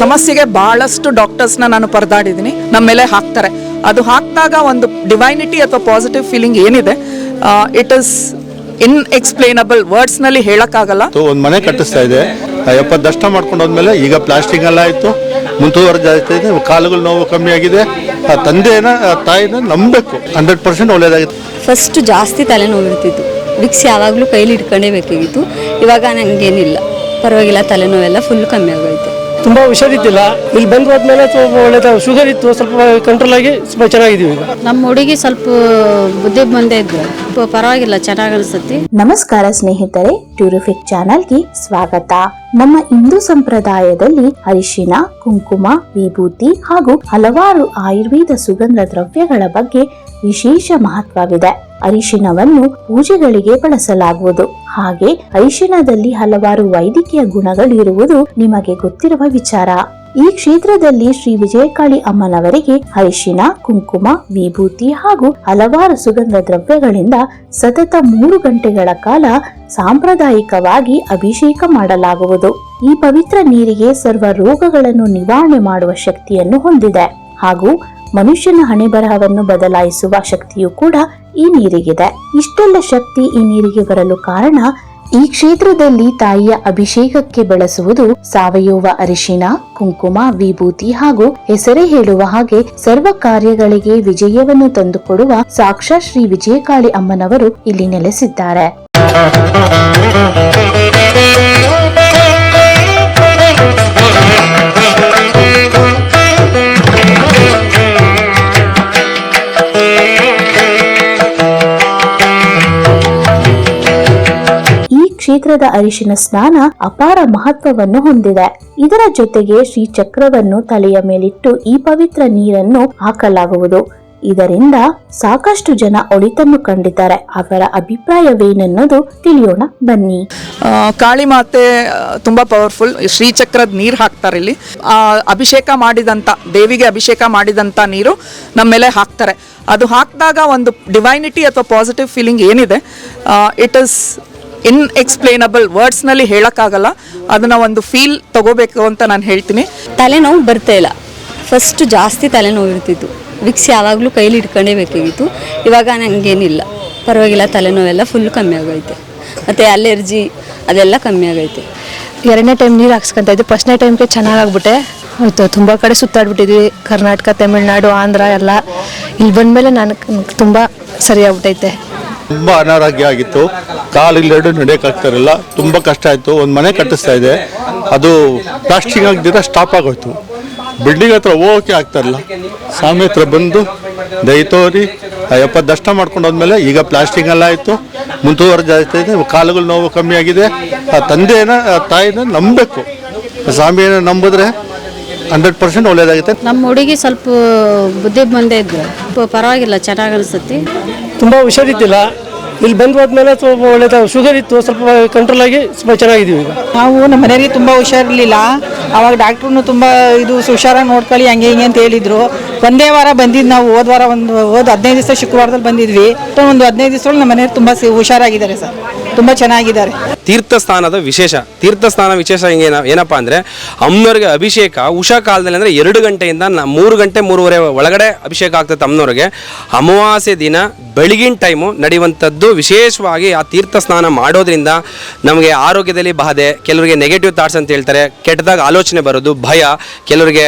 ಸಮಸ್ಯೆಗೆ ಬಹಳಷ್ಟು ಡಾಕ್ಟರ್ಸ್ನ ನಾನು ಪರದಾಡಿದ್ದೀನಿ. ನಮ್ಮ ಮೇಲೆ ಹಾಕ್ತಾರೆ. ಅದು ಹಾಕಿದಾಗ ಒಂದು ಡಿವೈನಿಟಿ ಅಥವಾ ಪಾಸಿಟಿವ್ ಫೀಲಿಂಗ್ ಏನಿದೆ ಇಟ್ ಇಸ್ ಇನ್ ಎಕ್ಸ್ಪ್ಲೇನಬಲ್ ವರ್ಡ್ಸ್ನಲ್ಲಿ ಹೇಳಕ್ಕಾಗಲ್ಲ. ಒಂದು ಮನೆ ಕಟ್ಟಿಸ್ತಾ ಇದೆ. ಎಪ್ಪತ್ತು ದಷ್ಟ ಮಾಡ್ಕೊಂಡು ಹೋದ್ಮೇಲೆ ಈಗ ಪ್ಲಾಸ್ಟಿಕ್ ಎಲ್ಲ ಆಯಿತು. ಮುಂದುವರೆದಾಗ್ತಾ ಇದೆ. ಕಾಲುಗಳ ನೋವು ಕಮ್ಮಿ ಆಗಿದೆ. ಆ ತಂದೆನ ತಾಯಿನ ನಂಬಬೇಕು. Hundred percent ಒಳ್ಳೇದಾಗಿತ್ತು. ಫಸ್ಟ್ ಜಾಸ್ತಿ ತಲೆನೋವು ಇರ್ತಿತ್ತು. ವಿಕ್ಸ್ ಯಾವಾಗಲೂ ಕೈಲಿ ಇಟ್ಕೊಂಡೇ ಬೇಕಾಗಿತ್ತು. ಇವಾಗ ನಂಗೇನಿಲ್ಲ. ಪರವಾಗಿಲ್ಲ ತಲೆನೋವೆಲ್ಲ ಫುಲ್ ಕಮ್ಮಿ ಆಗೋಯ್ತು. ತುಂಬ ಹುಷಾರಿದ್ದಿಲ್ಲ. ಇಲ್ಲಿ ಬಂದು ಹೋದ್ಮೇಲೆ ಸ್ವಲ್ಪ ಒಳ್ಳೆ ಶುಗರ್ ಇತ್ತು ಸ್ವಲ್ಪ ಕಂಟ್ರೋಲ್ ಆಗಿ ಸ್ವಲ್ಪ ಚೆನ್ನಾಗಿದ್ದೀವಿ ಈಗ. ನಮ್ಮ ಹುಡುಗಿ ಸ್ವಲ್ಪ ಬುದ್ಧಿ ಬಂದೇ ಇದ್ದು ಪರವಾಗಿಲ್ಲ ಚೆನ್ನಾಗಿ ಅನಿಸುತ್ತೆ. ನಮಸ್ಕಾರ ಸ್ನೇಹಿತರೆ ಟ್ಯೂರಿಫಿಕ್ ಚಾನಲ್ಗೆ ಸ್ವಾಗತ. ನಮ್ಮ ಹಿಂದೂ ಸಂಪ್ರದಾಯದಲ್ಲಿ ಅರಿಶಿನ, ಕುಂಕುಮ, ವಿಭೂತಿ ಹಾಗೂ ಹಲವಾರು ಆಯುರ್ವೇದ ಸುಗಂಧ ದ್ರವ್ಯಗಳ ಬಗ್ಗೆ ವಿಶೇಷ ಮಹತ್ವವಿದೆ. ಅರಿಶಿನವನ್ನು ಪೂಜೆಗಳಿಗೆ ಬಳಸಲಾಗುವುದು. ಹಾಗೆ ಅರಿಶಿನದಲ್ಲಿ ಹಲವಾರು ವೈದ್ಯಕೀಯ ಗುಣಗಳಿರುವುದು ನಿಮಗೆ ಗೊತ್ತಿರುವ ವಿಚಾರ. ಈ ಕ್ಷೇತ್ರದಲ್ಲಿ ಶ್ರೀ ವಿಜಯಕಾಳಿ ಅಮ್ಮನವರಿಗೆ ಅರಿಶಿನ, ಕುಂಕುಮ, ವಿಭೂತಿ ಹಾಗೂ ಹಲವಾರು ಸುಗಂಧ ದ್ರವ್ಯಗಳಿಂದ ಸತತ ಮೂರು ಗಂಟೆಗಳ ಕಾಲ ಸಾಂಪ್ರದಾಯಿಕವಾಗಿ ಅಭಿಷೇಕ ಮಾಡಲಾಗುವುದು. ಈ ಪವಿತ್ರ ನೀರಿಗೆ ಸರ್ವ ರೋಗಗಳನ್ನು ನಿವಾರಣೆ ಮಾಡುವ ಶಕ್ತಿಯನ್ನು ಹೊಂದಿದೆ ಹಾಗೂ ಮನುಷ್ಯನ ಹಣೆಬರಹವನ್ನು ಬದಲಾಯಿಸುವ ಶಕ್ತಿಯು ಕೂಡ ಈ ನೀರಿಗಿದೆ. ಇಷ್ಟೆಲ್ಲ ಶಕ್ತಿ ಈ ನೀರಿಗೆ ಬರಲು ಕಾರಣ ಈ ಕ್ಷೇತ್ರದಲ್ಲಿ ತಾಯಿಯ ಅಭಿಷೇಕಕ್ಕೆ ಬಳಸುವುದು ಸಾವಯವ ಅರಿಶಿನ ಕುಂಕುಮ, ವಿಭೂತಿ ಹಾಗೂ ಹೆಸರೇ ಹೇಳುವ ಹಾಗೆ ಸರ್ವ ಕಾರ್ಯಗಳಿಗೆ ವಿಜಯವನ್ನು ತಂದುಕೊಡುವ ಸಾಕ್ಷಾತ್ ಶ್ರೀ ವಿಜಯಕಾಳಿ ಅಮ್ಮನವರು ಇಲ್ಲಿ ನೆಲೆಸಿದ್ದಾರೆ. ಕ್ಷೇತ್ರದ ಅರಿಶಿನ ಸ್ನಾನ ಅಪಾರ ಮಹತ್ವವನ್ನು ಹೊಂದಿದೆ. ಇದರ ಜೊತೆಗೆ ಶ್ರೀ ಚಕ್ರವನ್ನು ತಲೆಯ ಮೇಲಿಟ್ಟು ಈ ಪವಿತ್ರ ನೀರನ್ನು ಹಾಕಲಾಗುವುದು. ಇದರಿಂದ ಸಾಕಷ್ಟು ಜನ ಒಳಿತನ್ನು ಕಂಡಿದ್ದಾರೆ. ಅವರ ಅಭಿಪ್ರಾಯವೇನೆನ್ನೋದು ತಿಳಿಯೋಣ. ಬನ್ನಿ. ಕಾಳಿ ಮಾತೆ ತುಂಬಾ ಪವರ್ಫುಲ್ ಶ್ರೀಚಕ್ರದ ನೀರು ಹಾಕ್ತಾರೆ ಇಲ್ಲಿ. ಅಭಿಷೇಕ ಮಾಡಿದಂತ, ದೇವಿಗೆ ಅಭಿಷೇಕ ಮಾಡಿದಂತ ನೀರು ನಮ್ಮ ಮೇಲೆ ಹಾಕ್ತಾರೆ. ಅದು ಹಾಕಿದಾಗ ಒಂದು ಡಿವೈನಿಟಿ ಅಥವಾ ಪಾಸಿಟಿವ್ ಫೀಲಿಂಗ್ ಏನಿದೆ? ಇಟ್ ಇಸ್ ಇನ್ಎಕ್ಸ್ಪ್ಲೇನಬಲ್ ವರ್ಡ್ಸ್ನಲ್ಲಿ ಹೇಳೋಕ್ಕಾಗಲ್ಲ. ಅದನ್ನ ಒಂದು ಫೀಲ್ ತಗೋಬೇಕು ಅಂತ ನಾನು ಹೇಳ್ತೀನಿ. ತಲೆನೋವು ಬರ್ತಾ ಇಲ್ಲ. ಫಸ್ಟ್ ಜಾಸ್ತಿ ತಲೆನೋವು ಇರ್ತಿತ್ತು. ವಿಕ್ಸ್ ಯಾವಾಗಲೂ ಕೈಲಿ ಇಟ್ಕೊಂಡೇ ಬೇಕಾಗಿತ್ತು ಇವಾಗ ನಂಗೇನಿಲ್ಲ. ಪರವಾಗಿಲ್ಲ ತಲೆನೋವೆಲ್ಲ ಫುಲ್ ಕಮ್ಮಿ ಆಗೈತೆ ಮತ್ತು ಅಲರ್ಜಿ ಅದೆಲ್ಲ ಕಮ್ಮಿ ಆಗೈತೆ ಎರಡನೇ ಟೈಮ್ ನೀರು ಹಾಕ್ಸ್ಕೊಂತ ಇದ್ದೆ. ಫಸ್ಟ್ನೇ ಟೈಮ್ಗೆ ಚೆನ್ನಾಗಾಗ್ಬಿಟ್ಟೆ. ಆಯಿತು ತುಂಬ ಕಡೆ ಸುತ್ತಾಡ್ಬಿಟ್ಟಿದ್ವಿ. ಕರ್ನಾಟಕ ತಮಿಳ್ನಾಡು ಆಂಧ್ರ ಎಲ್ಲ. ಇಲ್ಲಿ ಬಂದಮೇಲೆ ನಾನು ತುಂಬ ಸರಿಯಾಗ್ಬಿಟ್ಟೈತೆ ತುಂಬ ಅನಾರೋಗ್ಯ ಆಗಿತ್ತು. ಕಾಲಿಲ್ಲೆರಡು ನಡೆಯೋಕ್ಕಾಗ್ತಾರಲ್ಲ ತುಂಬ ಕಷ್ಟ ಆಯಿತು. ಒಂದು ಮನೆ ಕಟ್ಟಿಸ್ತಾ ಇದೆ ಅದು ಪ್ಲಾಸ್ಟಿಕ್ ಆಗದಿರ ಸ್ಟಾಪ್ ಆಗೋಯ್ತು. ಬಿಲ್ಡಿಂಗ್ ಹತ್ರ ಹೋಗೋಕೆ ಆಗ್ತಾರಿಲ್ಲ ಸ್ವಾಮಿ ಹತ್ರ ಬಂದು ದೈ ತೋರಿ ದರ್ಶನ ಮಾಡ್ಕೊಂಡು ಹೋದ್ಮೇಲೆ ಈಗ ಪ್ಲಾಸ್ಟಿಕ್ ಎಲ್ಲ ಆಯಿತು. ಜಾಸ್ತಿ ಇದೆ. ಕಾಲುಗಳು ನೋವು ಕಮ್ಮಿ ಆಗಿದೆ. ಆ ತಂದೆಯನ್ನು ತಾಯಿನ ನಂಬಬೇಕು. ಸ್ವಾಮಿನ ನಂಬಿದ್ರೆ ಹಂಡ್ರೆಡ್ ಪರ್ಸೆಂಟ್ ಒಳ್ಳೇದಾಗುತ್ತೆ. ನಮ್ಮ ಹುಡುಗಿ ಸ್ವಲ್ಪ ಬುದ್ಧಿ ಬಂದೇ ಇದ್ರು ಪರವಾಗಿಲ್ಲ, ಚೆನ್ನಾಗಿ ಅನ್ಸತಿ ತುಂಬ ಹುಷಾರಿದ್ದಿಲ್ಲ ಇಲ್ಲಿ ಬಂದು ಹೋದ್ಮೇಲೆ ಸ್ವಲ್ಪ ಒಳ್ಳೆದ ಶುಗರ್ ಇತ್ತು, ಸ್ವಲ್ಪ ಕಂಟ್ರೋಲ್ ಆಗಿ ಸ್ವಲ್ಪ ಚೆನ್ನಾಗಿದ್ದೀವಿ ಈಗ. ನಾವು ನಮ್ಮ ಮನೆಯವರಿಗೆ ತುಂಬ ಹುಷಾರಿರಲಿಲ್ಲ. ಅವಾಗ ಡಾಕ್ಟ್ರೂ ತುಂಬ ಇದು ಹುಷಾರಾಗಿ ನೋಡ್ಕೊಳ್ಳಿ, ಹಂಗೆ ಹಿಂಗೆ ಅಂತ ಹೇಳಿದ್ರು. ಒಂದೇ ವಾರ ಬಂದಿದ್ದು ನಾವು, ಹೋದ ವಾರ ಒಂದು, ಹೋದ ಹದಿನೈದು ದಿವಸ ಶುಕ್ರವಾರದಲ್ಲಿ ಬಂದಿದ್ವಿ. ಒಂದು ಹದಿನೈದು ದಿವಸದಲ್ಲಿ ನಮ್ಮ ಮನೆಯವ್ರು ತುಂಬ ಹುಷಾರಾಗಿದ್ದಾರೆ ಸರ್. ತುಂಬ ಚೆನ್ನಾಗಿದ್ದಾರೆ. ತೀರ್ಥಸ್ಥಾನದ ವಿಶೇಷ, ತೀರ್ಥಸ್ಥಾನ ವಿಶೇಷ ಹಿಂಗೆ ಏನಪ್ಪ ಅಂದರೆ ಅಮ್ಮನವ್ರಿಗೆ ಅಭಿಷೇಕ ಉಷಾ ಕಾಲದಲ್ಲಿ ಅಂದರೆ ಎರಡು ಗಂಟೆಯಿಂದ ಮೂರು ಗಂಟೆ ಮೂರುವರೆ ಒಳಗಡೆ ಅಭಿಷೇಕ ಆಗ್ತದೆ ಅಮ್ಮನವ್ರಿಗೆ ಅಮಾವಾಸ್ಯೆ ದಿನ ಬೆಳಗಿನ ಟೈಮು ನಡೆಯುವಂಥದ್ದು ವಿಶೇಷವಾಗಿ ಆ ತೀರ್ಥ ಸ್ನಾನ ಮಾಡೋದ್ರಿಂದ ನಮಗೆ ಆರೋಗ್ಯದಲ್ಲಿ ಬಾಧೆ, ಕೆಲವರಿಗೆ ನೆಗೆಟಿವ್ ಥಾಟ್ಸ್ ಅಂತ ಹೇಳ್ತಾರೆ, ಕೆಟ್ಟದಾಗ ಆಲೋಚನೆ ಬರೋದು, ಭಯ, ಕೆಲವರಿಗೆ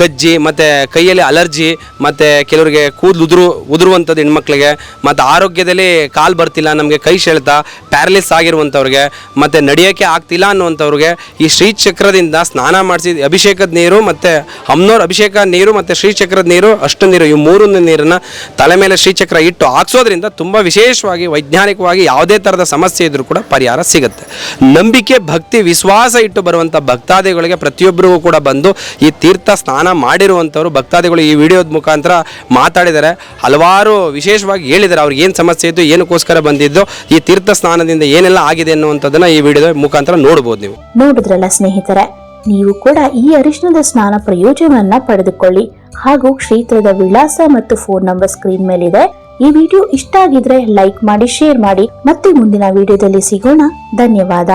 ಕಜ್ಜಿ, ಮತ್ತು ಕೈಯಲ್ಲಿ ಅಲರ್ಜಿ, ಮತ್ತು ಕೆಲವರಿಗೆ ಕೂದಲು ಉದುರು, ಉದುರುವಂಥದ್ದು ಹೆಣ್ಮಕ್ಳಿಗೆ, ಮತ್ತು ಆರೋಗ್ಯದಲ್ಲಿ ಕಾಲು ಬರ್ತಿಲ್ಲ, ನಮಗೆ ಕೈ ಸೆಳೆತ ಪ್ಯಾರಲಿಸ್ ಆಗಿರುವಂಥವ್ರಿಗೆ, ಮತ್ತು ನಡೆಯೋಕ್ಕೆ ಆಗ್ತಿಲ್ಲ ಅನ್ನುವಂಥವ್ರಿಗೆ ಈ ಶ್ರೀಚಕ್ರದಿಂದ ಸ್ನಾನ ಮಾಡಿಸಿ ಅಭಿಷೇಕದ ನೀರು, ಮತ್ತು ಅಮ್ನೋರ್ ಅಭಿಷೇಕ ನೀರು, ಮತ್ತು ಶ್ರೀಚಕ್ರದ ನೀರು, ಅಷ್ಟು ನೀರು, ಈ ಮೂರು ನೀರನ್ನು ತಲೆ ಮೇಲೆ ಶ್ರೀಚಕ್ರ ಇಟ್ಟು ಹಾಕ್ಸೋದ್ರಿಂದ ತುಂಬ ವಿಶೇಷವಾಗಿ, ವೈಜ್ಞಾನಿಕವಾಗಿ ಯಾವುದೇ ಥರದ ಸಮಸ್ಯೆ ಇದ್ದರೂ ಕೂಡ ಪರಿಹಾರ ಸಿಗುತ್ತೆ. ನಂಬಿಕೆ, ಭಕ್ತಿ, ವಿಶ್ವಾಸ ಇಟ್ಟು ಬರುವಂಥ ಭಕ್ತಾದಿಗಳಿಗೆ ಪ್ರತಿಯೊಬ್ಬರಿಗೂ ಕೂಡ ಬಂದು ಈ ತೀರ್ಥ ಸ್ನಾನ ಮಾಡಿರುವಂಥವ್ರು ಭಕ್ತಾದಿಗಳು ಈ ವಿಡಿಯೋದ ಮುಖಾಂತರ ಮಾತಾಡಿದ್ದಾರೆ. ಹಲವಾರು ವಿಶೇಷವಾಗಿ ಹೇಳಿದ್ದಾರೆ ಅವ್ರಿಗೆ ಏನು ಸಮಸ್ಯೆ ಇತ್ತು, ಏನಕ್ಕೋಸ್ಕರ ಬಂದಿದ್ದು, ಈ ತೀರ್ಥ ಸ್ನಾನದಿಂದ ಏನೆಲ್ಲ ಆಗಿದೆ ಅನ್ನುವಂಥದ್ದನ್ನ ಈ ವಿಡಿಯೋದ ಮುಖಾಂತರ ನೋಡ್ಬೋದು ನೀವು. ನೋಡಿದ್ರಲ್ಲ ಸ್ನೇಹಿತರೆ, ನೀವು ಕೂಡ ಈ ಅರಿಶಿಣದ ಸ್ನಾನ ಪ್ರಯೋಜನವನ್ನ ಪಡೆದುಕೊಳ್ಳಿ. ಹಾಗೂ ಕ್ಷೇತ್ರದ ವಿಳಾಸ ಮತ್ತು ಫೋನ್ ನಂಬರ್ ಸ್ಕ್ರೀನ್ ಮೇಲಿದೆ. ಈ ವಿಡಿಯೋ ಇಷ್ಟ ಆಗಿದ್ರೆ ಲೈಕ್ ಮಾಡಿ, ಶೇರ್ ಮಾಡಿ. ಮತ್ತೆ ಮುಂದಿನ ವಿಡಿಯೋದಲ್ಲಿ ಸಿಗೋಣ. ಧನ್ಯವಾದ.